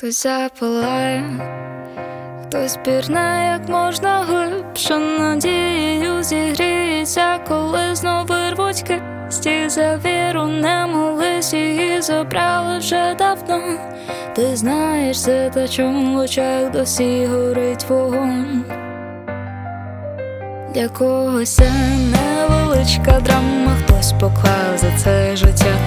Хтось запалає, хтось пірне, як можна глибше надією зігріється, коли знов вирвуть кисті за віру не молись, її забрали вже давно. Ти знаєш це та чом в очах досі горить вогонь. Для когось це невеличка драма, хтось поклав за це життя.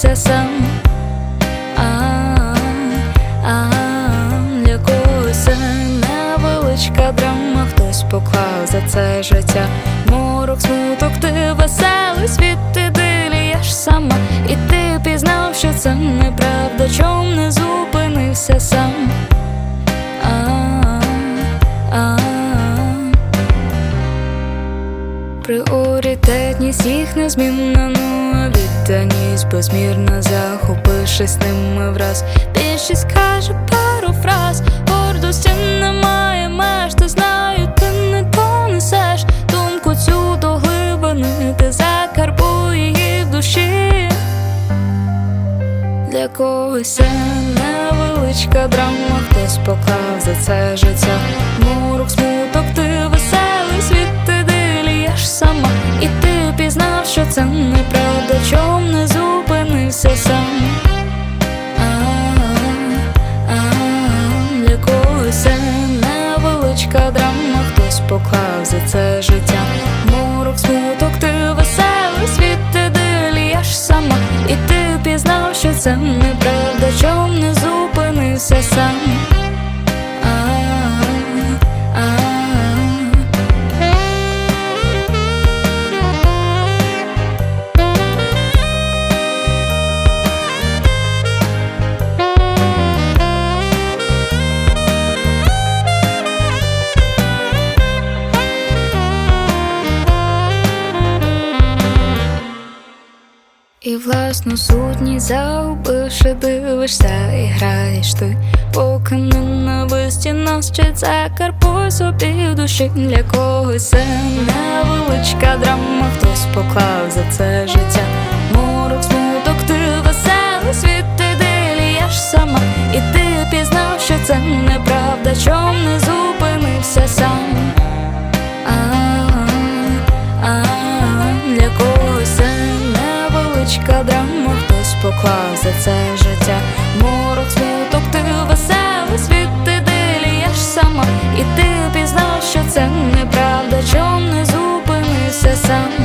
Зупинився сам. Для когось невеличка драма, хтось поклав за це життя. Морок, смуток, ти веселий світ, ти дилієш сама, і ти пізнав, що це неправда, чом не зупинився сам. Пріоритетність їх незмінна, ну а відданість безмірна, захопившись ними враз. Більшість каже пару фраз, гордості немає меж, ти знаю, ти не понесеш думку цю до глибини, ти закарбуй її в душі. Для когось це невеличка драма, хтось поклав за це життя. Морок, що це неправда, чом не зупинився сам. А, а, Для когось це невеличка драма, хтось поклав за це життя. Морок, смуток, ти веселий світ, ти дилієш сама, і ти пізнав, що це неправда, чом не зупинився І власну сутність загубивши, дивишся і граєш ти, поки ненависті нас чи це карпуй собі в душі для когось це невеличка драма, хтось поклав за це життя. Морок, смуток, ти веселий світ, ти дилієш сама, і ти пізнав, що це неправда, чом не зупинився сам. Драма, хтось поклав за це життя. Морок, цвіток, ти веселий світ, ти дилієш сама, і ти пізнав, що це неправда, чом не зупинився сам.